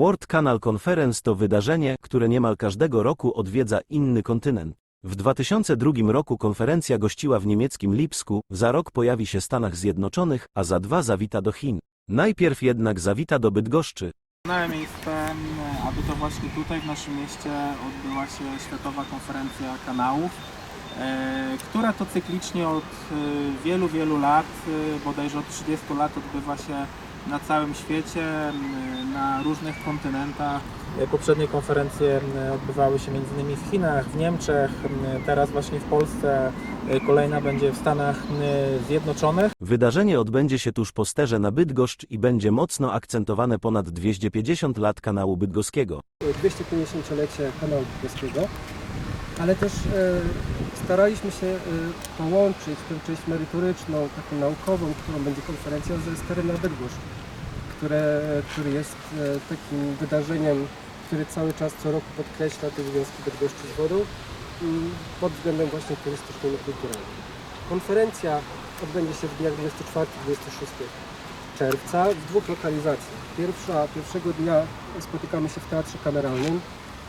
World Canal Conference to wydarzenie, które niemal każdego roku odwiedza inny kontynent. W 2002 roku konferencja gościła w niemieckim Lipsku, za rok pojawi się w Stanach Zjednoczonych, a za dwa zawita do Chin. Najpierw jednak zawita do Bydgoszczy. Doskonałe miejsce, aby to właśnie tutaj w naszym mieście odbyła się Światowa Konferencja Kanałów, e, która to cyklicznie od e, wielu, wielu lat, e, bodajże od 30 lat odbywa się na całym świecie, m, na różnych kontynentach. Poprzednie konferencje odbywały się m.in. w Chinach, w Niemczech, teraz właśnie w Polsce, e, kolejna będzie w Stanach Zjednoczonych. Wydarzenie odbędzie się tuż po sterze na Bydgoszcz i będzie mocno akcentowane ponad 250 lat kanału bydgoskiego. 250-lecie kanału bydgoskiego, ale też e, staraliśmy się e, połączyć tę część merytoryczną, taką naukową, którą będzie konferencja ze Sterem na Bydgoszcz, które, który jest e, takim wydarzeniem, który cały czas co roku podkreśla te związki Bydgoszczy z wodą mm, pod względem właśnie turystycznym i kulturalnym. Konferencja odbędzie się w dniach 24-26 czerwca w dwóch lokalizacjach. Pierwsza, pierwszego dnia spotykamy się w Teatrze Kameralnym.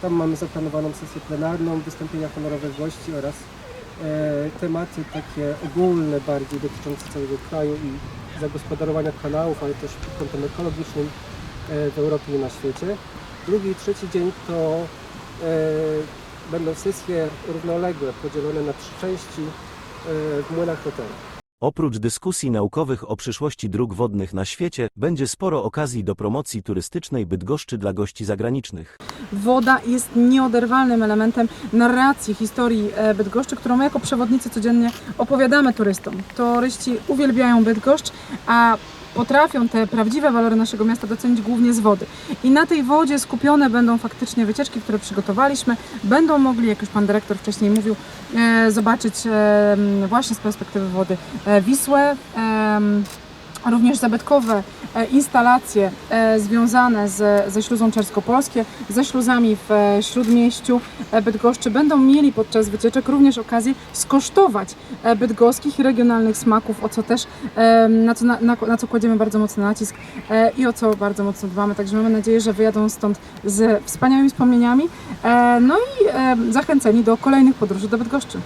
Tam mamy zaplanowaną sesję plenarną, wystąpienia honorowych gości oraz e, tematy takie ogólne bardziej dotyczące całego kraju i zagospodarowania kanałów, ale też pod kątem ekologicznym e, w Europie i na świecie. Drugi i trzeci dzień to e, będą sesje równoległe, podzielone na trzy części e, w Młynach Hotelu. Oprócz dyskusji naukowych o przyszłości dróg wodnych na świecie, będzie sporo okazji do promocji turystycznej Bydgoszczy dla gości zagranicznych. Woda jest nieoderwalnym elementem narracji historii e, Bydgoszczy, którą my jako przewodnicy codziennie opowiadamy turystom. Turyści uwielbiają Bydgoszcz, a potrafią te prawdziwe walory naszego miasta docenić głównie z wody. I na tej wodzie skupione będą faktycznie wycieczki, które przygotowaliśmy. Będą mogli, jak już pan dyrektor wcześniej mówił, e, zobaczyć e, właśnie z perspektywy wody e, Wisłę. Również zabytkowe e, instalacje e, związane z, ze śluzą czerskopolskie, ze śluzami w e, Śródmieściu Bydgoszczy będą mieli podczas wycieczek również okazję skosztować bydgoskich i regionalnych smaków, o co też, na co, na, na, co kładziemy bardzo mocny nacisk i o co bardzo mocno dbamy. Także mamy nadzieję, że wyjadą stąd z wspaniałymi wspomnieniami, no i zachęceni do kolejnych podróży do Bydgoszczy.